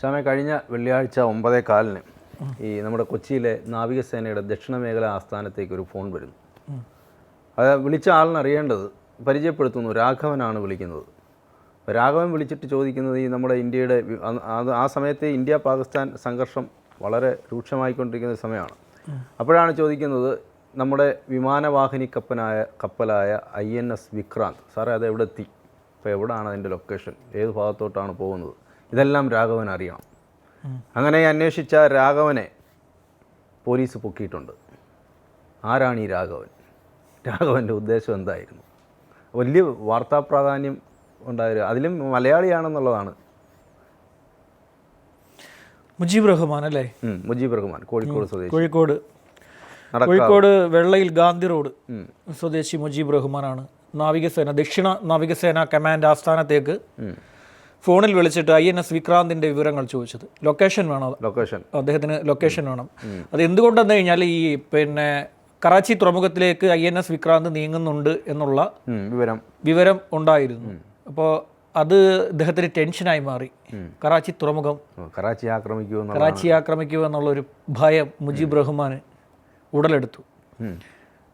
ശ്യാമെ കഴിഞ്ഞ വെള്ളിയാഴ്ച ഒമ്പതേ കാലിന് ഈ നമ്മുടെ കൊച്ചിയിലെ നാവികസേനയുടെ ദക്ഷിണ മേഖല ആസ്ഥാനത്തേക്ക് ഒരു ഫോൺ വരുന്നു. അത് വിളിച്ച ആളിനറിയേണ്ടത് പരിചയപ്പെടുത്തുന്നു രാഘവനാണ് വിളിക്കുന്നത്. രാഘവൻ വിളിച്ചിട്ട് ചോദിക്കുന്നത് ഈ നമ്മുടെ ഇന്ത്യയുടെ അത് ആ സമയത്ത് ഇന്ത്യ പാകിസ്ഥാൻ സംഘർഷം വളരെ രൂക്ഷമായിക്കൊണ്ടിരിക്കുന്ന സമയമാണ്. അപ്പോഴാണ് ചോദിക്കുന്നത് നമ്മുടെ വിമാനവാഹിനി കപ്പനായ കപ്പലായ ഐ എൻ എസ് വിക്രാന്ത് സാറേ അത് എവിടെ എത്തി ഇപ്പോൾ എവിടെയാണ് അതിന്റെ ലൊക്കേഷൻ? ഏത് ഭാഗത്തോട്ടാണ് പോകുന്നത്? ഇതെല്ലാം രാഘവൻ അറിയണം. അങ്ങനെ അന്വേഷിച്ച രാഘവനെ പോലീസ് പൊക്കിയിട്ടുണ്ട്. ആരാണ് ഈ രാഘവൻ? രാഘവന്റെ ഉദ്ദേശം എന്തായിരുന്നു? വലിയ വാർത്താ പ്രാധാന്യം ഉണ്ടായിരുന്നു അതിലും മലയാളിയാണെന്നുള്ളതാണ്. മുജീബ് റഹ്മാൻ അല്ലേ? മുജീബ് റഹ്മാൻ കോഴിക്കോട് സ്വദേശി. കോഴിക്കോട്. കോഴിക്കോട് വെള്ളയിൽ ഗാന്ധി റോഡ് സ്വദേശി മുജീബ് റഹ്മാനാണ്. നാവികസേന ദക്ഷിണ നാവികസേന കമാൻഡ് ആസ്ഥാനത്തേക്ക് ഫോണിൽ വിളിച്ചിട്ട് ഐ എൻ എസ് വിക്രാന്തിന്റെ വിവരങ്ങൾ ചോദിച്ചത്. ലൊക്കേഷൻ വേണം? ലൊക്കേഷൻ അദ്ദേഹത്തിന് ലൊക്കേഷൻ വേണം. അത് എന്തുകൊണ്ടെന്ന് കഴിഞ്ഞാൽ ഈ പിന്നെ കറാച്ചി തുറമുഖത്തിലേക്ക് ഐ എൻ എസ് വിക്രാന്ത് നീങ്ങുന്നുണ്ട് എന്നുള്ള വിവരം. വിവരം ഉണ്ടായിരുന്നു. അപ്പോൾ അത് ഇദ്ദേഹത്തിന് ടെൻഷനായി മാറി. കറാച്ചി തുറമുഖം. കറാച്ചി ആക്രമിക്കൂ കറാച്ചി ആക്രമിക്കൂ എന്നുള്ള ഒരു ഭയം മുജീബ് റഹ്മാൻ ഉടലെടുത്തു.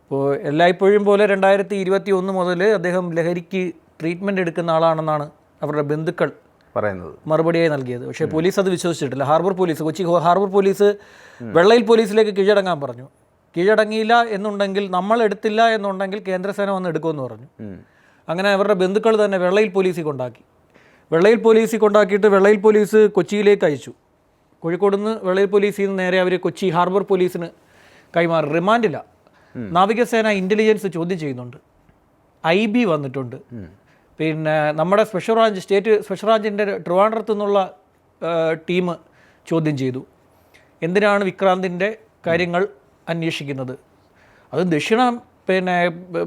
അപ്പോൾ എല്ലായ്പ്പോഴും പോലെ രണ്ടായിരത്തി ഇരുപത്തി ഒന്ന് മുതൽ അദ്ദേഹം ലഹരിക്ക് ട്രീറ്റ്മെന്റ് എടുക്കുന്ന ആളാണെന്നാണ് അവരുടെ ബന്ധുക്കൾ പറയുന്നത്. മറുപടിയായി നൽകിയത്. പക്ഷേ പോലീസ് അത് വിശ്വസിച്ചിട്ടില്ല. Harbour police Kochi harbour police Vellayil പോലീസിലേക്ക് കീഴടങ്ങാൻ പറഞ്ഞു. കീഴടങ്ങിയില്ല എന്നുണ്ടെങ്കിൽ നമ്മൾ എടുത്തില്ല എന്നുണ്ടെങ്കിൽ കേന്ദ്രസേന വന്ന് എടുക്കുമെന്ന് പറഞ്ഞു. അങ്ങനെ അവരുടെ ബന്ധുക്കൾ തന്നെ വെള്ളയിൽ പോലീസിൽ കൊണ്ടാക്കി. വെള്ളയിൽ പോലീസിൽ കൊണ്ടാക്കിയിട്ട് വെള്ളയിൽ പോലീസ് കൊച്ചിയിലേക്ക് അയച്ചു. കോഴിക്കോട് നിന്ന് വെള്ളയിൽ പോലീസിൽ നിന്ന് നേരെ അവർ കൊച്ചി ഹാർബർ പോലീസിന് കൈമാറി. റിമാൻഡില്ല. നാവികസേന ഇന്റലിജൻസ് ചോദ്യം ചെയ്യുന്നുണ്ട്. ഐ ബി വന്നിട്ടുണ്ട്. പിന്നെ നമ്മുടെ സ്പെഷ്യൽ ബ്രാഞ്ച് സ്റ്റേറ്റ് സ്പെഷ്യൽ ബ്രാഞ്ചിന്റെ ട്രിവാൻഡ്രത്ത് നിന്നുള്ള ടീം ചോദ്യം ചെയ്തു. എന്തിനാണ് വിക്രാന്തിന്റെ കാര്യങ്ങൾ അന്വേഷിക്കുന്നത്? അത് ദക്ഷിണ പിന്നെ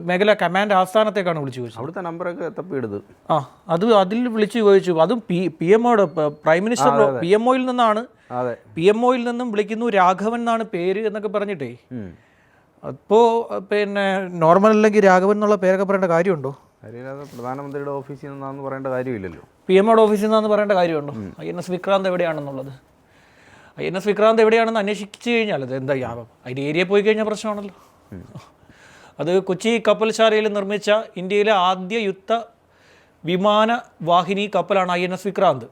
മേഖല കമാൻഡ് ആസ്ഥാനത്തേക്കാണ് വിളിച്ചു ചോദിച്ചത്. അവിടുത്തെ നമ്പറൊക്കെ തപ്പിയെടുത്ത് ആ അത് അതിൽ വിളിച്ചു ചോദിച്ചു. അതും പി പി എം ഒയുടെ പ്രൈം മിനിസ്റ്റർ പി എം ഒയിൽ നിന്നാണ്. പി എം ഒയിൽ നിന്നും വിളിക്കുന്നു രാഘവൻ എന്നാണ് പേര് എന്നൊക്കെ പറഞ്ഞിട്ടേ. അപ്പോൾ പിന്നെ നോർമൽ അല്ലെങ്കിൽ രാഘവൻ എന്നുള്ള പേരൊക്കെ പറയേണ്ട കാര്യമുണ്ടോ? കാര്യമില്ലാതെ പ്രധാനമന്ത്രിയുടെ ഓഫീസിൽ നിന്നാന്ന് പറയേണ്ട കാര്യമില്ലല്ലോ. പി എം ഓഫീസിൽ നിന്നാന്ന് പറയേണ്ട കാര്യമുണ്ടോ? ഐ എൻ എസ് വിക്രാന്ത് എവിടെയാണെന്നുള്ളത്? ഐ എൻ എസ് വിക്രാന്ത് എവിടെയാണെന്ന് അന്വേഷിച്ചു കഴിഞ്ഞാൽ അത് എന്താ യാപം അതിന്റെ ഏരിയ പോയി കഴിഞ്ഞാൽ പ്രശ്നമാണല്ലോ. അത് കൊച്ചി കപ്പൽശാലയിൽ നിർമ്മിച്ച ഇന്ത്യയിലെ ആദ്യ യുദ്ധ വിമാന വാഹിനി കപ്പലാണ് ഐ എൻ എസ് വിക്രാന്ത്.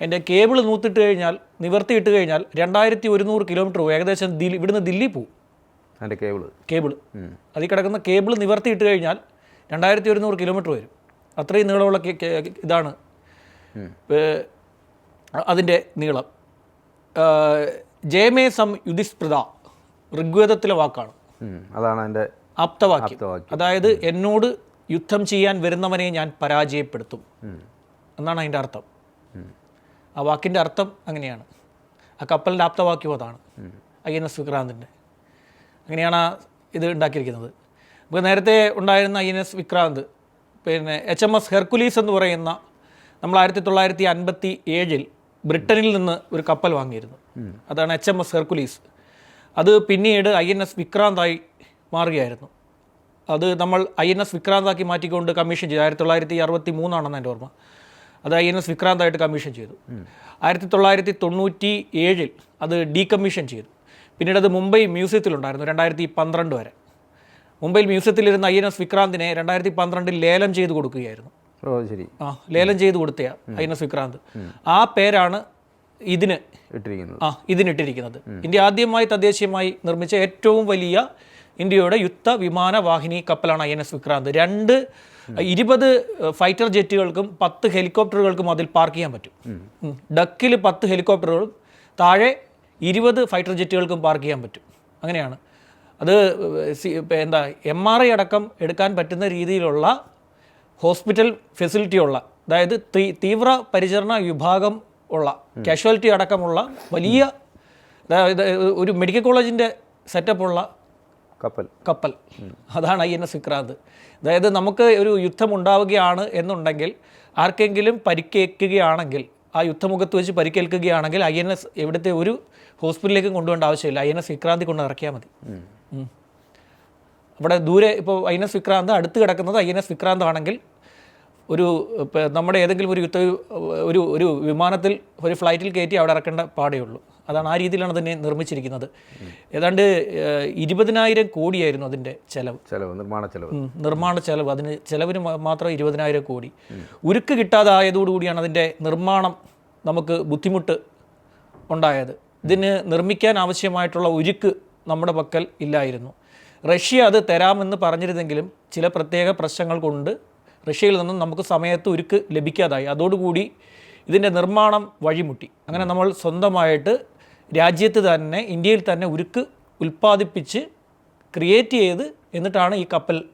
എന്റെ കേബിൾ നൂത്തിട്ട് കഴിഞ്ഞാൽ നിവർത്തിയിട്ട് കഴിഞ്ഞാൽ രണ്ടായിരത്തി ഒരുന്നൂറ് കിലോമീറ്റർ പോകും ഏകദേശം ദില്ലി ഇവിടുന്ന് ദില്ലി പോകും അതിന്റെ കേബിൾ. കേബിൾ അതിൽ കിടക്കുന്ന കേബിൾ നിവർത്തിയിട്ട് കഴിഞ്ഞാൽ രണ്ടായിരത്തി ഒരുന്നൂറ് കിലോമീറ്റർ വരും. അത്രയും നീളമുള്ള ഇതാണ്. അതിന്റെ നീളം. ജയമേ സം യുധിസ്പൃത ഋഗ്വേദത്തിലെ വാക്കാണ്. അതാണ് എന്റെ ആപ്തവാക്യം. ആപ്തവാക്യം. അതായത് എന്നോട് യുദ്ധം ചെയ്യാൻ വരുന്നവനെ ഞാൻ പരാജയപ്പെടുത്തും. എന്നാണ് അതിന്റെ അർത്ഥം. ആ വാക്കിന്റെ അർത്ഥം അങ്ങനെയാണ്. ആ കപ്പലിന്റെ ആപ്തവാക്യം അതാണ്. ഐ എൻ എസ് വിക്രാന്തിന്റെ. അങ്ങനെയാണ് ആ ഇത് ഉണ്ടാക്കിയിരിക്കുന്നത്. നമുക്ക് നേരത്തെ ഉണ്ടായിരുന്ന ഐ എൻ എസ് വിക്രാന്ത് പിന്നെ എച്ച് എം എസ് ഹെർക്കുലീസ് എന്ന് പറയുന്ന നമ്മൾ ആയിരത്തി തൊള്ളായിരത്തി അൻപത്തി ഏഴിൽ ബ്രിട്ടനിൽ നിന്ന് ഒരു കപ്പൽ വാങ്ങിയിരുന്നു. അതാണ് എച്ച് എം എസ് ഹെർക്കുലീസ്. അത് പിന്നീട് ഐ എൻ എസ് വിക്രാന്തായി മാറുകയായിരുന്നു. അത് നമ്മൾ ഐ എൻ എസ് വിക്രാന്താക്കി മാറ്റിക്കൊണ്ട് കമ്മീഷൻ ചെയ്തു. ആയിരത്തി തൊള്ളായിരത്തി അറുപത്തി മൂന്നാണെന്ന് എന്റെ ഓർമ്മ. അത് ഐ എൻ എസ് വിക്രാന്തായിട്ട് കമ്മീഷൻ ചെയ്തു. ആയിരത്തി തൊള്ളായിരത്തി തൊണ്ണൂറ്റി ഏഴിൽ അത് ഡീകമ്മീഷൻ ചെയ്തു. പിന്നീട് അത് മുംബൈ മ്യൂസിയത്തിലുണ്ടായിരുന്നു രണ്ടായിരത്തി പന്ത്രണ്ട് വരെ. മുംബൈയിൽ മ്യൂസിയത്തിലിരുന്ന ഐ എൻ എസ് വിക്രാന്തിനെ രണ്ടായിരത്തി പന്ത്രണ്ടിൽ ലേലം ചെയ്ത് കൊടുക്കുകയായിരുന്നു. ശരി. ആ ലേലം ചെയ്ത് കൊടുത്തയ ഐ എൻ എസ് വിക്രാന്ത്. ആ പേരാണ് ഇതിന് ഇട്ടിരിക്കുന്നത്. ആ ഇതിനിട്ടിരിക്കുന്നത്. ഇന്ത്യ ആദ്യമായി തദ്ദേശീയമായി നിർമ്മിച്ച ഏറ്റവും വലിയ ഇന്ത്യയുടെ യുദ്ധ വിമാന വാഹിനി കപ്പലാണ് ഐ എൻ എസ് വിക്രാന്ത്. രണ്ട് ഇരുപത് ഫൈറ്റർ ജെറ്റുകൾക്കും പത്ത് ഹെലികോപ്റ്ററുകൾക്കും അതിൽ പാർക്ക് ചെയ്യാൻ പറ്റും. ഡക്കിൽ പത്ത് ഹെലികോപ്റ്ററുകളും താഴെ ഇരുപത് ഫൈറ്റർ ജെറ്റുകൾക്കും പാർക്ക് ചെയ്യാൻ പറ്റും. അങ്ങനെയാണ്. അത് സി- എന്താ എം ആർ ഐ അടക്കം എടുക്കാൻ പറ്റുന്ന രീതിയിലുള്ള ഹോസ്പിറ്റൽ ഫെസിലിറ്റി ഉള്ള അതായത് തീ- തീവ്ര പരിചരണ വിഭാഗം ഉള്ള കാഷ്വാലിറ്റി അടക്കമുള്ള വലിയ അതായത് ഒരു മെഡിക്കൽ കോളേജിന്റെ സെറ്റപ്പുള്ള കപ്പൽ. കപ്പൽ. അതാണ് ഐ എൻ എസ് വിക്രാന്ത്. അതായത് നമുക്ക് ഒരു യുദ്ധം ഉണ്ടാവുകയാണ് എന്നുണ്ടെങ്കിൽ ആർക്കെങ്കിലും പരിക്കേൽക്കുകയാണെങ്കിൽ ആ യുദ്ധമുഖത്ത് വെച്ച് പരിക്കേൽക്കുകയാണെങ്കിൽ ഐ എൻ എസ് എവിടുത്തെ ഒരു ഹോസ്പിറ്റലിലേക്കും കൊണ്ടുപോകേണ്ട ആവശ്യമില്ല. ഐ എൻ എസ് വിക്രാന്തി കൊണ്ട് ഇറക്കിയാൽ മതി. അവിടെ ദൂരെ ഇപ്പോൾ ഐ എൻ എസ് വിക്രാന്ത് അടുത്ത് കിടക്കുന്നത് ഐ എൻ എസ് വിക്രാന്ത് ആണെങ്കിൽ ഒരു ഇപ്പം നമ്മുടെ ഏതെങ്കിലും ഒരു യുദ്ധ ഒരു ഒരു വിമാനത്തിൽ ഒരു ഫ്ലൈറ്റിൽ കയറ്റി അവിടെ ഇറക്കേണ്ട പാടേ ഉള്ളൂ. അതാണ് ആ രീതിയിലാണ് അതിനെ നിർമ്മിച്ചിരിക്കുന്നത്. ഏതാണ്ട് ഇരുപതിനായിരം കോടിയായിരുന്നു അതിന്റെ ചെലവ്. ചെലവ് നിർമ്മാണ ചെലവ്. നിർമ്മാണ ചെലവ്. അതിന് ചെലവിന് മാത്രം ഇരുപതിനായിരം കോടി. ഉരുക്ക് കിട്ടാതായതോടുകൂടിയാണ് അതിന്റെ നിർമ്മാണം നമുക്ക് ബുദ്ധിമുട്ട് ഉണ്ടായത്. ഇതിന് നിർമ്മിക്കാൻ ആവശ്യമായിട്ടുള്ള ഉരുക്ക് നമ്മുടെ പക്കൽ ഇല്ലായിരുന്നു. റഷ്യ അത് തരാമെന്ന് പറഞ്ഞിരുന്നെങ്കിലും ചില പ്രത്യേക പ്രശ്നങ്ങൾ കൊണ്ട് റഷ്യയിൽ നിന്നും നമുക്ക് സമയത്ത് ഉരുക്ക് ലഭിക്കാതായി. അതോടുകൂടി ഇതിന്റെ നിർമ്മാണം വഴിമുട്ടി. അങ്ങനെ നമ്മൾ സ്വന്തമായിട്ട് രാജ്യത്ത് തന്നെ ഇന്ത്യയിൽ തന്നെ ഉരുക്ക് ഉൽപ്പാദിപ്പിച്ച് ക്രിയേറ്റ് ചെയ്ത് എന്നിട്ടാണ് ഈ കപ്പൽ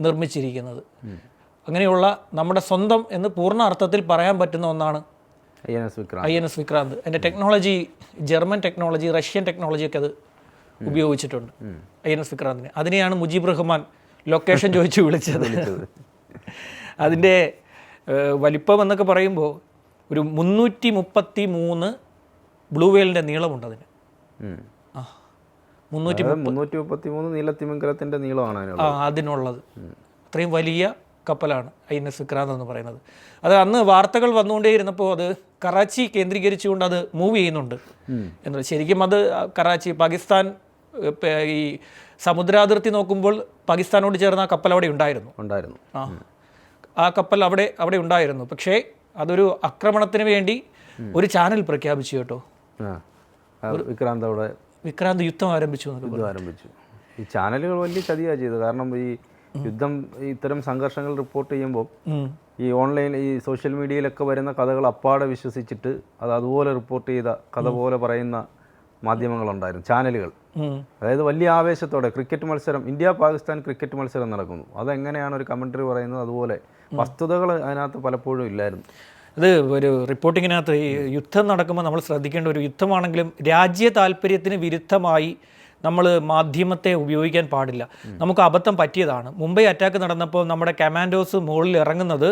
നിർമ്മിച്ചിരിക്കുന്നത്. അങ്ങനെയുള്ള നമ്മുടെ സ്വന്തം എന്ന് പൂർണ അർത്ഥത്തിൽ പറയാൻ പറ്റുന്ന ഒന്നാണ് I N S Vikrant. I N S Vikrant. അതിന്റെ ടെക്നോളജി ജർമ്മൻ ടെക്നോളജി റഷ്യൻ ടെക്നോളജിയൊക്കെ അത് ഉപയോഗിച്ചിട്ടുണ്ട്. ഐ എൻ എസ് വിക്രാന്തിനെ. അതിനെയാണ് മുജീബ് റഹ്മാൻ ലൊക്കേഷൻ ചോദിച്ചു വിളിച്ചത്. അതിന്റെ വലിപ്പം എന്നൊക്കെ പറയുമ്പോൾ ഒരു മുന്നൂറ്റി മുപ്പത്തി മൂന്ന് ബ്ലൂ വെയിലിന്റെ നീളമുണ്ട് അതിന്. ഉം. ആ മുന്നൂറ്റി അതായത് മുന്നൂറ്റി മുപ്പത്തി മൂന്ന് നീലത്തിമിംഗലത്തിന്റെ നീളമാണ് ആ അതിനുള്ളത്. അത്രയും വലിയ കപ്പലാണ് ഐ എൻ എസ് വിക്രാന്ത് എന്ന് പറയുന്നത്. അത് അന്ന് വാർത്തകൾ വന്നുകൊണ്ടേയിരുന്നപ്പോൾ അത് കറാച്ചി കേന്ദ്രീകരിച്ചുകൊണ്ട് അത് മൂവ് ചെയ്യുന്നുണ്ട് എന്നുള്ളത്. ശരിക്കും അത് കറാച്ചി പാകിസ്ഥാൻ ഈ സമുദ്രാതിർത്തി നോക്കുമ്പോൾ പാകിസ്ഥാനോട് ചേർന്ന ആ കപ്പൽ അവിടെ ഉണ്ടായിരുന്നു. ഉണ്ടായിരുന്നു. ആ. ആ കപ്പൽ അവിടെ അവിടെ ഉണ്ടായിരുന്നു. പക്ഷേ അതൊരു ആക്രമണത്തിന് വേണ്ടി ഒരു ചാനൽ പ്രഖ്യാപിച്ചു കേട്ടോ. വിക്രാന്ത് അവിടെ വിക്രാന്ത് യുദ്ധം ആരംഭിച്ചു യുദ്ധം ആരംഭിച്ചു. ഈ ചാനലുകൾ വലിയ ചതിയാണ് ചെയ്തത്. കാരണം ഈ യുദ്ധം ഇത്തരം സംഘർഷങ്ങൾ റിപ്പോർട്ട് ചെയ്യുമ്പോൾ ഈ ഓൺലൈൻ ഈ സോഷ്യൽ മീഡിയയിലൊക്കെ വരുന്ന കഥകൾ അപ്പാടെ വിശ്വസിച്ചിട്ട് അത് അതുപോലെ റിപ്പോർട്ട് ചെയ്ത കഥ പോലെ പറയുന്ന മാധ്യമങ്ങളുണ്ടായിരുന്നു. ചാനലുകൾ. അതായത് വലിയ ആവേശത്തോടെ ക്രിക്കറ്റ് മത്സരം ഇന്ത്യ പാകിസ്ഥാൻ ക്രിക്കറ്റ് മത്സരം നടക്കുന്നു. അതെങ്ങനെയാണ് ഒരു കമൻട്രി പറയുന്നത്? അതുപോലെ വസ്തുതകൾ അതിനകത്ത് പലപ്പോഴും ഇല്ലായിരുന്നു. അത് ഒരു റിപ്പോർട്ടിങ്ങിനകത്ത് ഈ യുദ്ധം നടക്കുമ്പോൾ നമ്മൾ ശ്രദ്ധിക്കേണ്ട ഒരു യുദ്ധമാണെങ്കിലും രാജ്യ താല്പര്യത്തിന് വിരുദ്ധമായി നമ്മൾ മാധ്യമത്തെ ഉപയോഗിക്കാൻ പാടില്ല. നമുക്ക് അബദ്ധം പറ്റിയതാണ്. മുംബൈ അറ്റാക്ക് നടന്നപ്പോൾ നമ്മുടെ കമാൻഡോസ് മുകളിൽ ഇറങ്ങുന്നത്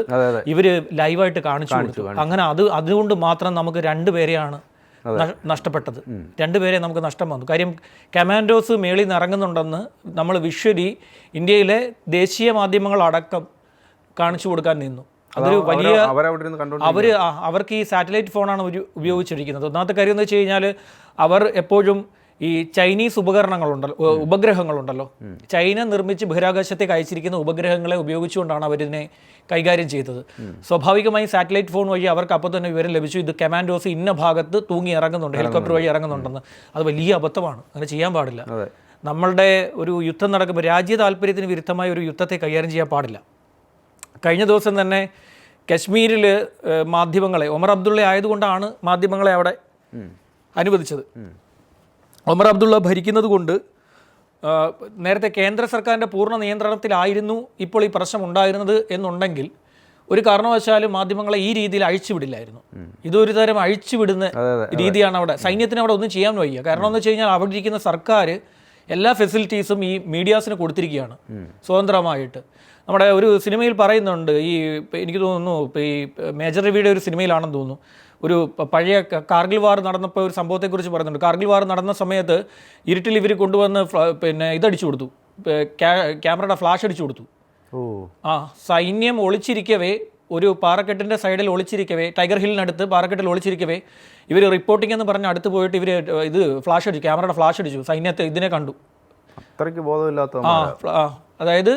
ഇവർ ലൈവായിട്ട് കാണിച്ചു കൊടുത്തു. അങ്ങനെ അത് അതുകൊണ്ട് മാത്രം നമുക്ക് രണ്ടുപേരെയാണ് നഷ്ടപ്പെട്ടത്. രണ്ടുപേരെ നമുക്ക് നഷ്ടം വന്നു. കാര്യം കമാൻഡോസ് മേളിൽ നിന്ന് ഇറങ്ങുന്നുണ്ടെന്ന് നമ്മൾ വിഷ്വലി ഇന്ത്യയിലെ ദേശീയ മാധ്യമങ്ങളടക്കം കാണിച്ചു കൊടുക്കാൻ നിന്നു. അതൊരു വലിയ അവർ അവർക്ക് ഈ സാറ്റലൈറ്റ് ഫോണാണ് ഒരു ഉപയോഗിച്ചിരിക്കുന്നത്. ഒന്നാമത്തെ കാര്യം എന്ന് വെച്ച് കഴിഞ്ഞാൽ അവർ എപ്പോഴും ഈ ചൈനീസ് ഉപകരണങ്ങളുണ്ടല്ലോ ഉപഗ്രഹങ്ങളുണ്ടല്ലോ. ചൈന നിർമ്മിച്ച് ബഹിരാകാശത്തേക്ക് അയച്ചിരിക്കുന്ന ഉപഗ്രഹങ്ങളെ ഉപയോഗിച്ചുകൊണ്ടാണ് അവരിതിനെ കൈകാര്യം ചെയ്തത്. സ്വാഭാവികമായി സാറ്റലൈറ്റ് ഫോൺ വഴി അവർക്ക് അപ്പോൾ തന്നെ വിവരം ലഭിച്ചു. ഇത് കമാൻഡോസ് ഇന്ന ഭാഗത്ത് തൂങ്ങി ഇറങ്ങുന്നുണ്ട് ഹെലികോപ്റ്റർ വഴി ഇറങ്ങുന്നുണ്ടെന്ന്. അത് വലിയ അബദ്ധമാണ്. അങ്ങനെ ചെയ്യാൻ പാടില്ല. നമ്മളുടെ ഒരു യുദ്ധം നടക്കുമ്പോൾ രാജ്യ താല്പര്യത്തിന് വിരുദ്ധമായ ഒരു യുദ്ധത്തെ കൈകാര്യം ചെയ്യാൻ പാടില്ല. കഴിഞ്ഞ ദിവസം തന്നെ കശ്മീരിൽ മാധ്യമങ്ങളെ ഒമർ അബ്ദുള്ള ആയതുകൊണ്ടാണ് മാധ്യമങ്ങളെ അവിടെ അനുവദിച്ചത്. ഒമർ അബ്ദുള്ള ഭരിക്കുന്നത് കൊണ്ട് നേരത്തെ കേന്ദ്ര സർക്കാരിന്റെ പൂർണ നിയന്ത്രണത്തിലായിരുന്നു ഇപ്പോൾ ഈ പ്രശ്നം ഉണ്ടായിരുന്നത് എന്നുണ്ടെങ്കിൽ ഒരു കാരണവശാലും മാധ്യമങ്ങളെ ഈ രീതിയിൽ അഴിച്ചുവിടില്ലായിരുന്നു. ഇതൊരു തരം അഴിച്ചുവിടുന്ന രീതിയാണ് അവിടെ. സൈന്യത്തിന് അവിടെ ഒന്നും ചെയ്യാൻ വയ്യ. കാരണം എന്ന് വെച്ച് കഴിഞ്ഞാൽ അവിടെ ഇരിക്കുന്ന സർക്കാർ എല്ലാ ഫെസിലിറ്റീസും ഈ മീഡിയാസിന് കൊടുത്തിരിക്കുകയാണ് സ്വതന്ത്രമായിട്ട്. നമ്മുടെ ഒരു സിനിമയിൽ പറയുന്നുണ്ട് ഈ എനിക്ക് തോന്നുന്നു ഈ മേജർ രവിയുടെ ഒരു സിനിമയിലാണെന്ന് തോന്നുന്നു. ഒരു പഴയ കാർഗിൽ വാർ നടന്നപ്പോൾ ഒരു സംഭവത്തെക്കുറിച്ച് പറയുന്നുണ്ട്. കാർഗിൽ വാർ നടന്ന സമയത്ത് ഇരുട്ടിൽ ഇവർ കൊണ്ടുവന്ന് പിന്നെ ഇതടിച്ചു കൊടുത്തു. ക്യാമറയുടെ ഫ്ലാഷ് അടിച്ചു കൊടുത്തു. ആ സൈന്യം ഒളിച്ചിരിക്കവേ ഒരു പാറക്കെട്ടിന്റെ സൈഡിൽ ഒളിച്ചിരിക്കവേ ടൈഗർ ഹില്ലിനടുത്ത് പാറക്കെട്ടിൽ ഒളിച്ചിരിക്കവേ ഇവർ റിപ്പോർട്ടിംഗ് എന്ന് പറഞ്ഞ് അടുത്ത് പോയിട്ട് ഇവർ ഇത് ഫ്ലാഷ് അടിച്ചു ക്യാമറയുടെ ഫ്ലാഷ് അടിച്ചു സൈന്യത്തെ ഇതിനെ കണ്ടു. അത്രയ്ക്ക് ബോധമില്ലാത്ത ആ, അതായത്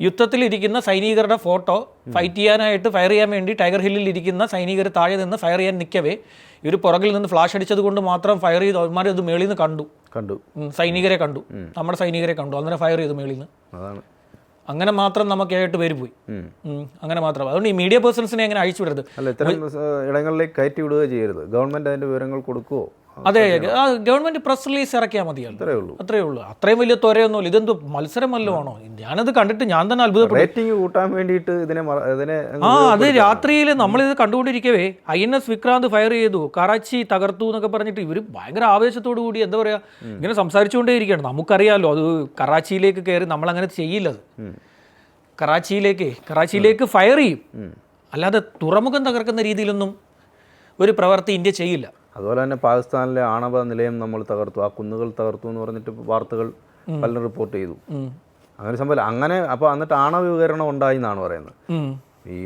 യുദ്ധത്തിലിരിക്കുന്ന സൈനികരുടെ ഫോട്ടോ ഫൈറ്റ് ചെയ്യാനായിട്ട് ഫയർ ചെയ്യാൻ വേണ്ടി ടൈഗർ ഹില്ലിൽ ഇരിക്കുന്ന സൈനികർ താഴെ നിന്ന് ഫയർ ചെയ്യാൻ നിൽക്കവേ. ഇവർ പുറകിൽ നിന്ന് ഫ്ലാഷ് അടിച്ചത് കൊണ്ട് മാത്രം ഫയർ ചെയ്ത് അവന്മാർ ഇത് മേളിൽ നിന്ന് കണ്ടു. കണ്ടു. സൈനികരെ കണ്ടു. നമ്മുടെ സൈനികരെ കണ്ടു. അങ്ങനെ ഫയർ ചെയ്തു മേളിൽ നിന്ന്. അതാണ്. അങ്ങനെ മാത്രം നമുക്ക് ഏട്ട് പേര് പോയി. അങ്ങനെ മാത്രം. അതുകൊണ്ട് ഈ മീഡിയ പേഴ്സൺസിനെ അങ്ങനെ അഴിച്ചുവിടരുത് അല്ല ഇത്തരം ഇടങ്ങളിലേക്ക് കയറ്റി വിടുകയോ ചെയ്യരുത്. ഗവൺമെന്റ് അതിന്റെ വിവരങ്ങൾ കൊടുക്കുവോ? അതെ ഗവൺമെന്റ് പ്രസ് റിലീസ് ഇറക്കിയാൽ മതിയല്ലോ അത്രേ ഉള്ളൂ. അത്രേ ഉള്ളൂ. അത്രയും വലിയ ത്വരയൊന്നുമില്ല ഇതെന്ത് മത്സരം വല്ലതും ആണോ? ഞാനത് കണ്ടിട്ട് ഞാൻ തന്നെ അത്ഭുതപ്പെട്ടു. റേറ്റിംഗ് കൂട്ടാൻ വേണ്ടിയിട്ട് ഇതിനെ ഇതിനെ ആ അത് രാത്രിയിൽ നമ്മളിത് കണ്ടുകൊണ്ടിരിക്കവേ I N S Vikrant fire ചെയ്തു. കറാച്ചി തകർത്തു എന്നൊക്കെ പറഞ്ഞിട്ട് ഇവർ ഭയങ്കര ആവേശത്തോടു കൂടി എന്താ പറയാ ഇങ്ങനെ സംസാരിച്ചുകൊണ്ടേ ഇരിക്കുകയാണ്. നമുക്കറിയാമല്ലോ അത് കറാച്ചിയിലേക്ക് കയറി നമ്മൾ അങ്ങനെ ചെയ്യില്ലത് അത് കറാച്ചിയിലേക്ക് കറാച്ചിയിലേക്ക് ഫയർ ചെയ്യും. അല്ലാതെ തുറമുഖം തകർക്കുന്ന രീതിയിലൊന്നും ഒരു പ്രവൃത്തി ഇന്ത്യ ചെയ്യില്ല. അതുപോലെ തന്നെ പാകിസ്ഥാനിലെ ആണവ നിലയം നമ്മൾ തകർത്തു. ആ കുന്നുകൾ തകർത്തു എന്ന് പറഞ്ഞിട്ട് വാർത്തകൾ പലരും റിപ്പോർട്ട് ചെയ്തു. അങ്ങനെ സംഭവം അങ്ങനെ അപ്പോൾ എന്നിട്ട് ആണവ വിവരണം ഉണ്ടായി എന്നാണ് പറയുന്നത്. ഈ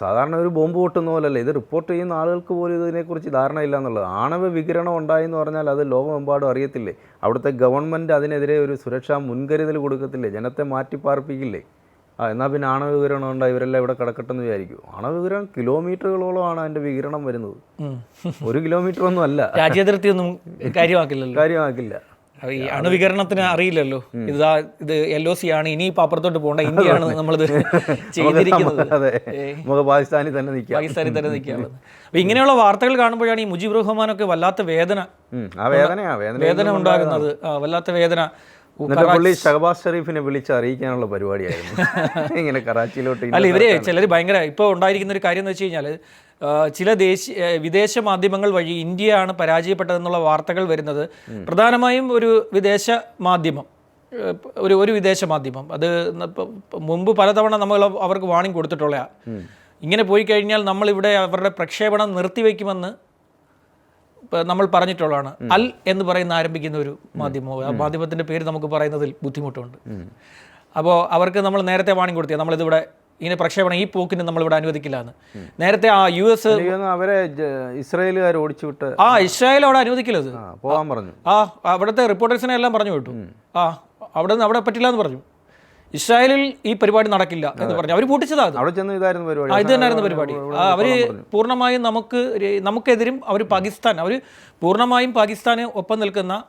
സാധാരണ ഒരു ബോംബ് പൊട്ടുന്ന പോലല്ല? ഇത് റിപ്പോർട്ട് ചെയ്യുന്ന ആളുകൾക്ക് പോലും ഇതിനെക്കുറിച്ച് ധാരണയില്ല എന്നുള്ളത്. ആണവ വികിരണം ഉണ്ടായി എന്ന് പറഞ്ഞാൽ അത് ലോകമെമ്പാടും അറിയത്തില്ലേ? അവിടുത്തെ ഗവൺമെന്റ് അതിനെതിരെ ഒരു സുരക്ഷാ മുൻകരുതൽ കൊടുക്കത്തില്ലേ? ജനത്തെ മാറ്റിപ്പാർപ്പിക്കില്ലേ? ആ എന്നാൽ പിന്നെ ആണവ വികിരണം ഉണ്ടായി ഇവരെല്ലാം ഇവിടെ കിടക്കട്ടെന്ന് വിചാരിക്കും. ആണവ വികിരണം കിലോമീറ്ററുകളോളമാണ് അതിന്റെ വികിരണം വരുന്നത്. ഒരു കിലോമീറ്റർ ഒന്നും അല്ല രാജ്യാതിർത്തി ഒന്നും കാര്യമാക്കില്ലല്ലോ. കാര്യമാക്കില്ല. ഈ അണുവികരണത്തിന് അറിയില്ലല്ലോ. ഇതാ ഇത് എൽ ഒ സി ആണ് ഇനി പാപ്പുറത്തോട്ട് അപ്പുറത്തോട്ട് പോകണ്ട. ഇന്ത്യയാണ് നമ്മളിത് ചെയ്തിരിക്കുന്നത്. നമുക്ക് പാകിസ്ഥാനിൽ തന്നെ നിൽക്കാം. പാകിസ്ഥാനിൽ തന്നെ നിൽക്കുകയാണ് അപ്പൊ ഇങ്ങനെയുള്ള വാർത്തകൾ കാണുമ്പോഴാണ് ഈ മുജീബ് റഹ്മാനൊക്കെ വല്ലാത്ത വേദന. വേദന ഉണ്ടാകുന്നത്. വല്ലാത്ത വേദന. എന്നിട്ട് പുള്ളി ഷഹബാസ് ഷെറീഫിനെ വിളിച്ച് അറിയിക്കാനുള്ള പരിപാടിയായിരുന്നു. ഇങ്ങനെ കറാച്ചിയിലോട്ട് അല്ല ഇവരെ ചിലർ ഭയങ്കര ഇപ്പോൾ ഉണ്ടായിരിക്കുന്ന ഒരു കാര്യം എന്ന് വെച്ച് കഴിഞ്ഞാൽ ചില ദേശീയ വിദേശ മാധ്യമങ്ങൾ വഴി ഇന്ത്യയാണ് പരാജയപ്പെട്ടതെന്നുള്ള വാർത്തകൾ വരുന്നത് പ്രധാനമായും ഒരു വിദേശ മാധ്യമം. ഒരു ഒരു വിദേശ മാധ്യമം. അത് മുമ്പ് പലതവണ നമ്മൾ അവർക്ക് വാണിംഗ് കൊടുത്തിട്ടുള്ള ഇങ്ങനെ പോയി കഴിഞ്ഞാൽ നമ്മളിവിടെ അവരുടെ പ്രക്ഷേപണം നിർത്തിവെക്കുമെന്ന് നമ്മൾ പറഞ്ഞിട്ടുള്ളതാണ്. അൽ എന്ന് പറയുന്ന ആരംഭിക്കുന്ന ഒരു മാധ്യമം. ആ മാധ്യമത്തിന്റെ പേര് നമുക്ക് പറയുന്നതിൽ ബുദ്ധിമുട്ടുണ്ട്. അപ്പോൾ അവർക്ക് നമ്മൾ നേരത്തെ വാണിംഗ് കൊടുത്തിയ നമ്മളിതിവിടെ ഇങ്ങനെ പ്രക്ഷേപണം ഈ പോക്കിന് നമ്മളിവിടെ അനുവദിക്കില്ല എന്ന് നേരത്തെ ആ യു എസ് അവരെ ഇസ്രായേലുകാർ ഓടിച്ചു വിട്ട് ആ ഇസ്രായേൽ അവിടെ അനുവദിക്കില്ല അത് പോകാൻ പറഞ്ഞു. ആ അവിടുത്തെ റിപ്പോർട്ടേഴ്സിനെ എല്ലാം പറഞ്ഞു വിട്ടു. ആ അവിടെ നിന്ന് അവിടെ പറ്റില്ല എന്ന് പറഞ്ഞു. ഇസ്രായേലിൽ ഈ പരിപാടി നടക്കില്ല എന്ന് പറഞ്ഞു അവർ പൂട്ടിച്ചതാ അത്. അവിടെ ചെന്ന് ഇതായിരുന്നു പരിപാടി. ഇത് തന്നെയായിരുന്നു പരിപാടി. അവർ അവർ പൂർണമായും നമുക്ക് നമുക്കെതിരും അവർ പാകിസ്ഥാൻ അവർ പൂർണമായും പാകിസ്ഥാന് ഒപ്പം നിൽക്കുന്ന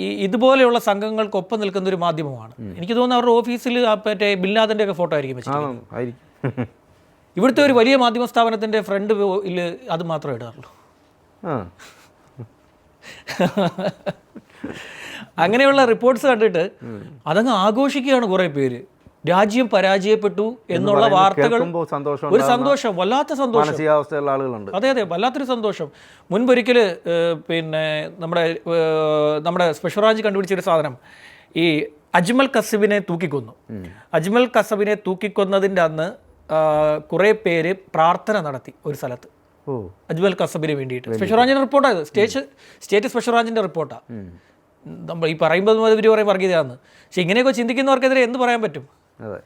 ഈ ഇതുപോലെയുള്ള സംഘങ്ങൾക്ക് ഒപ്പം നിൽക്കുന്ന ഒരു മാധ്യമമാണ്. എനിക്ക് തോന്നുന്നു അവരുടെ ഓഫീസിൽ മറ്റേ ബില്ലാദിന്റെ ഒക്കെ ഫോട്ടോ ആയിരിക്കും വെച്ചിരിക്കുന്നത്. ഇവിടുത്തെ ഒരു വലിയ മാധ്യമ സ്ഥാപനത്തിന്റെ ഫ്രണ്ട് അത് മാത്രമേ ഇടാറുള്ളൂ. അങ്ങനെയുള്ള റിപ്പോർട്ട്സ് കണ്ടിട്ട് അതങ്ങ് ആഘോഷിക്കുകയാണ് കുറെ പേര്. രാജ്യം പരാജയപ്പെട്ടു എന്നുള്ള വാർത്തകൾ ഒരു സന്തോഷം വല്ലാത്ത സന്തോഷം. ആളുകളുണ്ട്. അതെ അതെ വല്ലാത്തൊരു സന്തോഷം. മുൻപൊരിക്കൽ പിന്നെ നമ്മുടെ നമ്മുടെ സ്പെഷ്യൽ ബ്രാഞ്ച് കണ്ടുപിടിച്ചൊരു സാധനം. ഈ അജ്മൽ കസബിനെ തൂക്കിക്കൊന്നു. അജ്മൽ കസബിനെ തൂക്കിക്കൊന്നതിന്റെ അന്ന് കുറേ പേര് പ്രാർത്ഥന നടത്തി ഒരു സ്ഥലത്ത്. അജ്മൽ കസബിന് വേണ്ടിയിട്ട്. സ്പെഷ്യൽ ബ്രാഞ്ചിന്റെ റിപ്പോർട്ടാണ് സ്റ്റേറ്റ് സ്റ്റേറ്റ് സ്പെഷ്യൽ ബ്രാഞ്ചിന്റെ റിപ്പോർട്ടാണ് നമ്മൾ ഈ പറയുമ്പോൾ ഇവർ പറയും വർഗീയതയാണെന്ന്. പക്ഷേ ഇങ്ങനെയൊക്കെ ചിന്തിക്കുന്നവർക്കെതിരെ എന്ത് പറയാൻ പറ്റും? അതെ.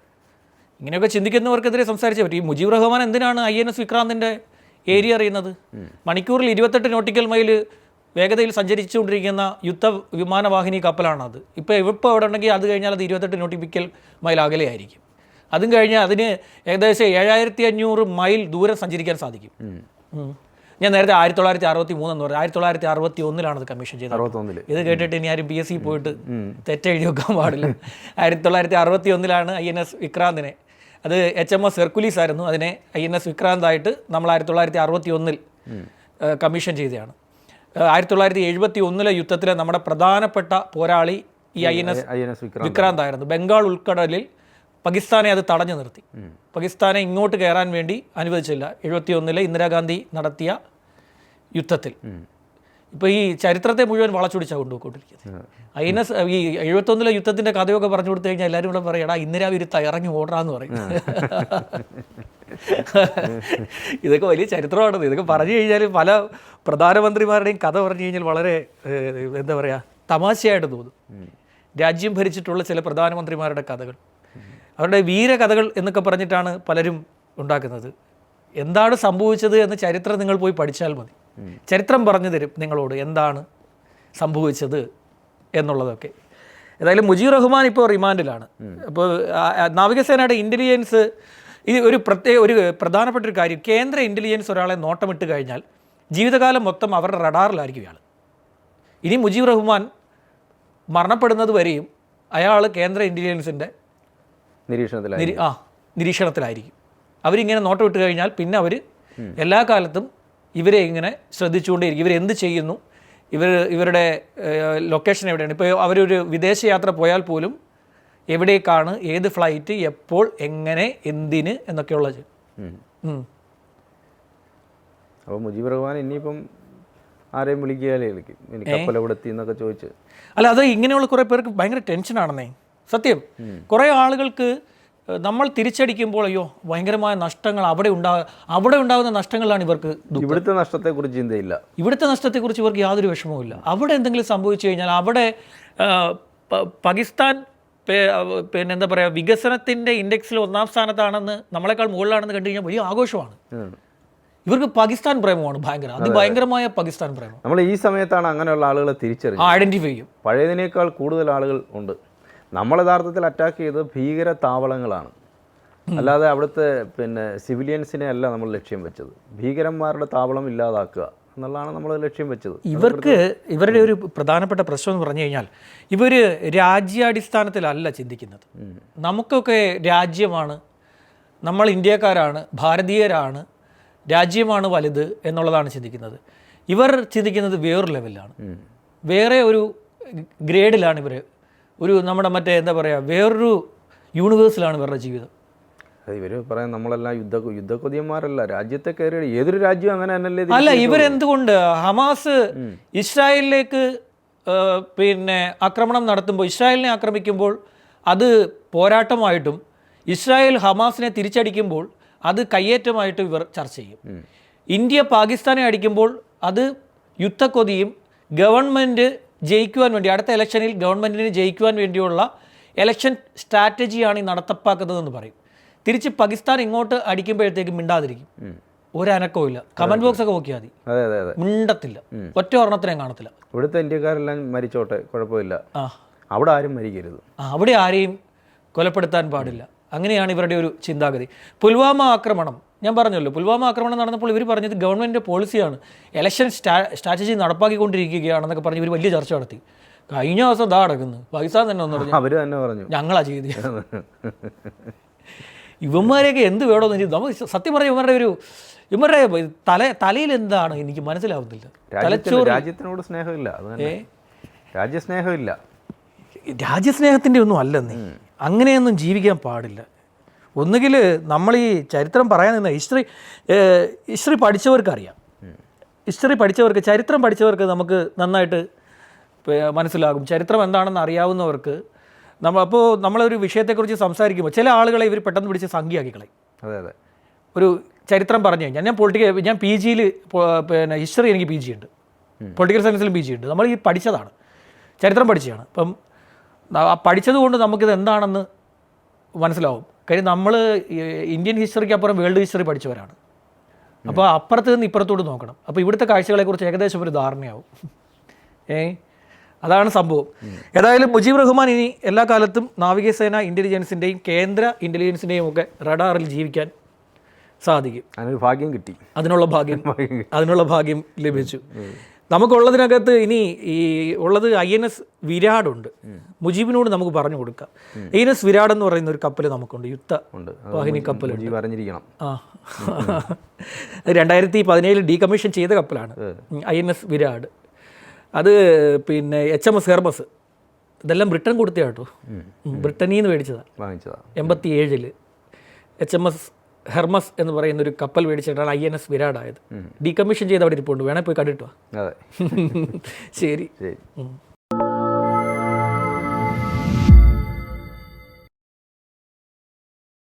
ഇങ്ങനെയൊക്കെ ചിന്തിക്കുന്നവർക്കെതിരെ സംസാരിച്ചേ പറ്റും. ഈ മുജീബ് റഹ്മാൻ എന്തിനാണ് ഐ എൻ എസ് വിക്രാന്തിന്റെ ഏരിയ അറിയുന്നത്? മണിക്കൂറിൽ ഇരുപത്തെട്ട് നോട്ടിക്കൽ മൈൽ വേഗതയിൽ സഞ്ചരിച്ചുകൊണ്ടിരിക്കുന്ന യുദ്ധ വിമാനവാഹിനി കപ്പലാണത്. ഇപ്പോൾ ഇപ്പോൾ അവിടെ ഉണ്ടെങ്കിൽ അത് കഴിഞ്ഞാൽ അത് ഇരുപത്തെട്ട് നോട്ടിക്കൽ മൈൽ അകലെയായിരിക്കും അതും കഴിഞ്ഞാൽ അതിന് ഏകദേശം ഏഴായിരത്തി അഞ്ഞൂറ് മൈൽ ദൂരം സഞ്ചരിക്കാൻ സാധിക്കും. ഞാൻ നേരത്തെ ആയിരത്തി തൊള്ളായിരത്തി അറുപത്തി മൂന്നെന്ന് പറഞ്ഞു. ആയിരത്തി തൊള്ളായിരത്തി അറുപത്തി ഒന്നിലാണ് അത് കമ്മീഷൻ ചെയ്തത്. അറുപത്തൊന്നിൽ. ഇത് കേട്ടിട്ട് ഇനി ആരും പി എസ് സി പോയിട്ട് തെറ്റെഴുതി വെക്കാൻ പാടില്ല. ആയിരത്തി തൊള്ളായിരത്തി അറുപത്തി ഒന്നിലാണ് ഐ എൻ എസ് വിക്രാന്തിനെ. അത് എച്ച് എം എസ് ഹെർക്കുലീസ് ആയിരുന്നു. അതിനെ ഐ എൻ എസ് വിക്രാന്തായിട്ട് നമ്മൾ ആയിരത്തി തൊള്ളായിരത്തി അറുപത്തി ഒന്നിൽ കമ്മീഷൻ ചെയ്തതാണ്. ആയിരത്തി തൊള്ളായിരത്തി എഴുപത്തി ഒന്നിലെ യുദ്ധത്തിലെ നമ്മുടെ പ്രധാനപ്പെട്ട പോരാളി ഈ ഐ എൻ എസ് വിക്രാന്ത്. വിക്രാന്തായിരുന്നു. ബംഗാൾ ഉൾക്കടലിൽ പാകിസ്ഥാനെ അത് തടഞ്ഞു നിർത്തി. പാകിസ്ഥാനെ ഇങ്ങോട്ട് കയറാൻ വേണ്ടി അനുവദിച്ചില്ല. എഴുപത്തി ഒന്നിലെ ഇന്ദിരാഗാന്ധി നടത്തിയ യുദ്ധത്തിൽ. ഇപ്പോൾ ഈ ചരിത്രത്തെ മുഴുവൻ വളച്ചൊടിച്ചാണ് കൊണ്ടുപോയിക്കൊണ്ടിരിക്കുന്നത്. ഐ ഈ എഴുപത്തി ഈ എഴുപത്തൊന്നിലെ യുദ്ധത്തിന്റെ കഥയൊക്കെ പറഞ്ഞു കൊടുത്തു കഴിഞ്ഞാൽ എല്ലാവരും കൂടെ പറയടാ ഇന്ദിരാ വിരുത്ത ഇറങ്ങി ഓടാന്ന് പറയും. ഇതൊക്കെ വലിയ ചരിത്രമാണത് ഇതൊക്കെ പറഞ്ഞു കഴിഞ്ഞാൽ പല പ്രധാനമന്ത്രിമാരുടെയും കഥ പറഞ്ഞു കഴിഞ്ഞാൽ വളരെ എന്താ പറയാ തമാശയായിട്ട് തോന്നും. രാജ്യം ഭരിച്ചിട്ടുള്ള ചില പ്രധാനമന്ത്രിമാരുടെ കഥകൾ. അവരുടെ വീരകഥകൾ എന്നൊക്കെ പറഞ്ഞിട്ടാണ് പലരും ഉണ്ടാക്കുന്നത്. എന്താണ് സംഭവിച്ചത് എന്ന് ചരിത്രം നിങ്ങൾ പോയി പഠിച്ചാൽ മതി. ചരിത്രം പറഞ്ഞു തരും നിങ്ങളോട് എന്താണ് സംഭവിച്ചത് എന്നുള്ളതൊക്കെ. ഏതായാലും മുജീബ് റഹ്മാൻ ഇപ്പോൾ റിമാൻഡിലാണ്. അപ്പോൾ നാവികസേനയുടെ ഇന്റലിജൻസ് ഇത് ഒരു പ്രത്യേക ഒരു പ്രധാനപ്പെട്ട ഒരു കാര്യം കേന്ദ്ര ഇന്റലിജൻസ് ഒരാളെ നോട്ടമിട്ട് കഴിഞ്ഞാൽ ജീവിതകാലം മൊത്തം അവരുടെ റഡാറിലായിരിക്കും ഇയാൾ ഇനി മുജീബ് റഹ്മാൻ മരണപ്പെടുന്നത് വരെയും അയാൾ കേന്ദ്ര ഇന്റലിജൻസിന്റെ നിരീക്ഷണത്തിൽ ആ നിരീക്ഷണത്തിലായിരിക്കും. അവരിങ്ങനെ നോട്ടം ഇട്ട് കഴിഞ്ഞാൽ പിന്നെ അവർ എല്ലാ കാലത്തും ഇവരെ ഇങ്ങനെ ശ്രദ്ധിച്ചുകൊണ്ടേയിരിക്കും. ഇവരെന്ത് ചെയ്യുന്നു? ഇവർ ഇവരുടെ ലൊക്കേഷൻ എവിടെയാണ്? ഇപ്പോൾ അവരൊരു വിദേശയാത്ര പോയാൽ പോലും എവിടേക്കാണ് ഏത് ഫ്ലൈറ്റ് എപ്പോൾ എങ്ങനെ എന്തിന് എന്നൊക്കെയുള്ളത്. അപ്പോൾ മുജീബ് റഹ്മാൻ ഇനിയിപ്പം ആരെയും വിളിക്കുകയാലേ വിളിക്കും? എവിടെ എന്നൊക്കെ ചോദിച്ച്. അല്ല അത് ഇങ്ങനെയുള്ള കുറേ പേർക്ക് ഭയങ്കര ടെൻഷനാണെന്നേ സത്യം. കുറേ ആളുകൾക്ക് നമ്മൾ തിരിച്ചടിക്കുമ്പോൾ അയ്യോ ഭയങ്കരമായ നഷ്ടങ്ങൾ അവിടെ ഉണ്ടാ അവിടെ ഉണ്ടാകുന്ന നഷ്ടങ്ങളാണ് ഇവർക്ക് ഇവിടുത്തെ നഷ്ടത്തെക്കുറിച്ച് ചിന്തയില്ല. ഇവിടുത്തെ നഷ്ടത്തെക്കുറിച്ച് ഇവർക്ക് യാതൊരു വിഷമവുമില്ല. അവിടെ എന്തെങ്കിലും സംഭവിച്ചു കഴിഞ്ഞാൽ അവിടെ പാകിസ്ഥാൻ പിന്നെ എന്താ പറയുക വികസനത്തിന്റെ ഇൻഡെക്സിൽ ഒന്നാം സ്ഥാനത്താണെന്ന് നമ്മളെക്കാൾ മുകളിലാണെന്ന് കണ്ടു കഴിഞ്ഞാൽ വലിയ ആഘോഷമാണ്. ഇവർക്ക് പാകിസ്ഥാൻ പ്രേമമാണ് ഭയങ്കര. അതിഭയങ്കരമായ പാകിസ്ഥാൻ പ്രേമം. നമ്മൾ ഈ സമയത്താണ് അങ്ങനെയുള്ള ആളുകളെ തിരിച്ചറിയുന്നത് ഐഡന്റിഫൈ ചെയ്യും. പഴയതിനേക്കാൾ കൂടുതൽ ആളുകൾ ഉണ്ട്. നമ്മൾ യഥാർത്ഥത്തിൽ അറ്റാക്ക് ചെയ്തത് ഭീകര താവളങ്ങളാണ് അല്ലാതെ അവിടുത്തെ പിന്നെ സിവിലിയൻസിനെ അല്ല നമ്മൾ ലക്ഷ്യം വെച്ചത്. ഭീകരന്മാരുടെ താവളം ഇല്ലാതാക്കുക എന്നുള്ളതാണ് നമ്മൾ ലക്ഷ്യം വെച്ചത്. ഇവർക്ക് ഇവരുടെ ഒരു പ്രധാനപ്പെട്ട പ്രശ്നം എന്ന് പറഞ്ഞു കഴിഞ്ഞാൽ ഇവർ രാജ്യാടിസ്ഥാനത്തിലല്ല ചിന്തിക്കുന്നത്. നമുക്കൊക്കെ രാജ്യമാണ് നമ്മൾ ഇന്ത്യക്കാരാണ് ഭാരതീയരാണ് രാജ്യമാണ് വലുത് എന്നുള്ളതാണ് ചിന്തിക്കുന്നത്. ഇവർ ചിന്തിക്കുന്നത് വേറൊരു ലെവലിലാണ് വേറെ ഒരു ഗ്രേഡിലാണ് ഇവർ ഒരു നമ്മുടെ മറ്റേ എന്താ പറയുക വേറൊരു യൂണിവേഴ്സിലാണ് ഇവരുടെ ജീവിതം. ഇവർ പറയാൻ നമ്മളെല്ലാം യുദ്ധ യുദ്ധക്കൊതിയന്മാരല്ല. രാജ്യത്തെ കയറി ഏതൊരു രാജ്യം അങ്ങനെ തന്നെയല്ലേ അല്ല ഇവരെന്തുകൊണ്ട്? ഹമാസ് ഇസ്രായേലിലേക്ക് പിന്നെ ആക്രമണം നടത്തുമ്പോൾ ഇസ്രായേലിനെ ആക്രമിക്കുമ്പോൾ അത് പോരാട്ടമായിട്ടും ഇസ്രായേൽ ഹമാസിനെ തിരിച്ചടിക്കുമ്പോൾ അത് കയ്യേറ്റമായിട്ടും ഇവർ ചർച്ച ചെയ്യും. ഇന്ത്യ പാകിസ്ഥാനെ അടിക്കുമ്പോൾ അത് യുദ്ധക്കൊതിയും ഗവൺമെന്റ് ജയിക്കുവാൻ വേണ്ടി അടുത്ത ഇലക്ഷനിൽ ഗവൺമെന്റിന് ജയിക്കുവാൻ വേണ്ടിയുള്ള ഇലക്ഷൻ സ്ട്രാറ്റജിയാണ് ഈ നടത്തപ്പാക്കുന്നതെന്ന് പറയും. തിരിച്ച് പാകിസ്ഥാൻ ഇങ്ങോട്ട് അടിക്കുമ്പോഴത്തേക്ക് മിണ്ടാതിരിക്കും. ഒരനക്കവും ഇല്ല കമന്റ് ബോക്സ് ഒക്കെ നോക്കിയാൽ മതി. മിണ്ടത്തില്ല. ഒറ്റ ഒരെണ്ണത്തിനെ കാണത്തില്ല. ഇവിടുത്തെ ഇന്ത്യക്കാരെല്ലാം മരിച്ചോട്ടെ? കുഴപ്പമില്ല. ആ. അവിടെ ആരും മരിക്കരുത്. അവിടെ ആരെയും കൊലപ്പെടുത്താൻ പാടില്ല. അങ്ങനെയാണ് ഇവരുടെ ഒരു ചിന്താഗതി. പുൽവാമ ആക്രമണം. ഞാൻ പറഞ്ഞല്ലോ പുൽവാമ ആക്രമണം നടന്നപ്പോൾ ഇവർ പറഞ്ഞത് ഗവൺമെന്റിന്റെ പോളിസിയാണ്. ഇലക്ഷൻ സ്റ്റാ സ്ട്രാറ്റജി നടപ്പാക്കിക്കൊണ്ടിരിക്കുകയാണെന്നൊക്കെ പറഞ്ഞ് ഇവർ വലിയ ചർച്ച നടത്തി. കഴിഞ്ഞ ദിവസം ഇതാ അടക്കുന്നു പാകിസ്ഥാൻ തന്നെ ഒന്ന് പറഞ്ഞു അവർ തന്നെ പറഞ്ഞു. ഞങ്ങളാ ചെയ്ത്. ഇവന്മാരെയൊക്കെ എന്ത് വേണമെന്ന് എനിക്ക് നമുക്ക് സത്യം പറഞ്ഞ ഇവന്മാരുടെ ഒരു ഇവരുടെ തല തലയിൽ എന്താണ് എനിക്ക് മനസ്സിലാവുന്നില്ല. തലച്ചോറ്. രാജ്യത്തിനോട് സ്നേഹമില്ല രാജ്യസ്നേഹമില്ല. രാജ്യസ്നേഹത്തിന്റെ ഒന്നും അല്ലെന്നേ. അങ്ങനെയൊന്നും ജീവിക്കാൻ പാടില്ല. ഒന്നുകിൽ നമ്മൾ ഈ ചരിത്രം പറയാൻ നിന്ന ഹിസ്റ്ററി ഹിസ്റ്ററി പഠിച്ചവർക്കറിയാം. ഹിസ്റ്ററി പഠിച്ചവർക്ക് ചരിത്രം പഠിച്ചവർക്ക് നമുക്ക് നന്നായിട്ട് മനസ്സിലാകും. ചരിത്രം എന്താണെന്ന് അറിയാവുന്നവർക്ക് നമ്മൾ അപ്പോൾ നമ്മളൊരു വിഷയത്തെക്കുറിച്ച് സംസാരിക്കുമ്പോൾ ചില ആളുകളെ ഇവർ പെട്ടെന്ന് പിടിച്ച് സംഖ്യയാക്കി കളയും. അതെ അതെ. ഒരു ചരിത്രം പറഞ്ഞു കഴിഞ്ഞാൽ ഞാൻ പൊളിറ്റിക്കൽ ഞാൻ പി ജിയിൽ പിന്നെ ഹിസ്റ്ററി എനിക്ക് പി ജി ഉണ്ട്. പൊളിറ്റിക്കൽ സയൻസിലും പി ജി ഉണ്ട്. നമ്മൾ ഈ പഠിച്ചതാണ്. ചരിത്രം പഠിച്ചതാണ്. അപ്പം ന- ആ പഠിച്ചത് കൊണ്ട് നമുക്കിത് എന്താണെന്ന് മനസ്സിലാവും. കാര്യം നമ്മൾ ഇന്ത്യൻ ഹിസ്റ്ററിക്ക് അപ്പുറം വേൾഡ് ഹിസ്റ്ററി പഠിച്ചവരാണ്. അപ്പോൾ അപ്പുറത്ത് നിന്ന് ഇപ്പുറത്തോട്ട് നോക്കണം. അപ്പോൾ ഇവിടുത്തെ കാഴ്ചകളെക്കുറിച്ച് ഏകദേശം ഒരു ധാരണയാവും. ഏ? അതാണ് സംഭവം. ഏതായാലും മുജീബ് റഹ്മാൻ ഇനി എല്ലാ കാലത്തും നാവികസേന ഇന്റലിജൻസിന്റെയും കേന്ദ്ര ഇന്റലിജൻസിന്റെയും ഒക്കെ റഡാറിൽ ജീവിക്കാൻ സാധിക്കും. അതിനൊരു ഭാഗ്യം കിട്ടി. അതിനുള്ള ഭാഗ്യം. അതിനുള്ള ഭാഗ്യം ലഭിച്ചു. നമുക്കുള്ളതിനകത്ത് ഇനി ഈ ഉള്ളത് ഐ എൻ എസ് വിരാടുണ്ട്. മുജീബിനോട് നമുക്ക് പറഞ്ഞു കൊടുക്കാം. ഐ എൻ എസ് വിരാട് എന്ന് പറയുന്ന ഒരു കപ്പൽ നമുക്കുണ്ട്. യുദ്ധ വാഹിനി കപ്പൽ പറഞ്ഞിരിക്കണം അറിഞ്ഞിരിക്കണം. ആ. രണ്ടായിരത്തി പതിനേഴിൽ ഡീകമ്മീഷൻ ചെയ്ത കപ്പലാണ് ഐ എൻ എസ് വിരാട്. അത് പിന്നെ എച്ച് എം എസ് ഹെർബസ് ഇതെല്ലാം ബ്രിട്ടൻ കൊടുത്തതാട്ടോ ബ്രിട്ടനിൽ നിന്ന് മേടിച്ചതാണ് എൺപത്തി ഏഴിൽ എച്ച് എം എസ് ഹെർമസ് എന്ന് പറയുന്ന ഒരു കപ്പൽ മേടിച്ചിട്ടാണ് ഐ എൻ എസ് വിരാടായത്. ഡീകമ്മീഷൻ ചെയ്ത് അവിടെ ഇരിപ്പുണ്ട്. വേണേൽ പോയി കണ്ടിട്ടുവാ ശരി. ശരി.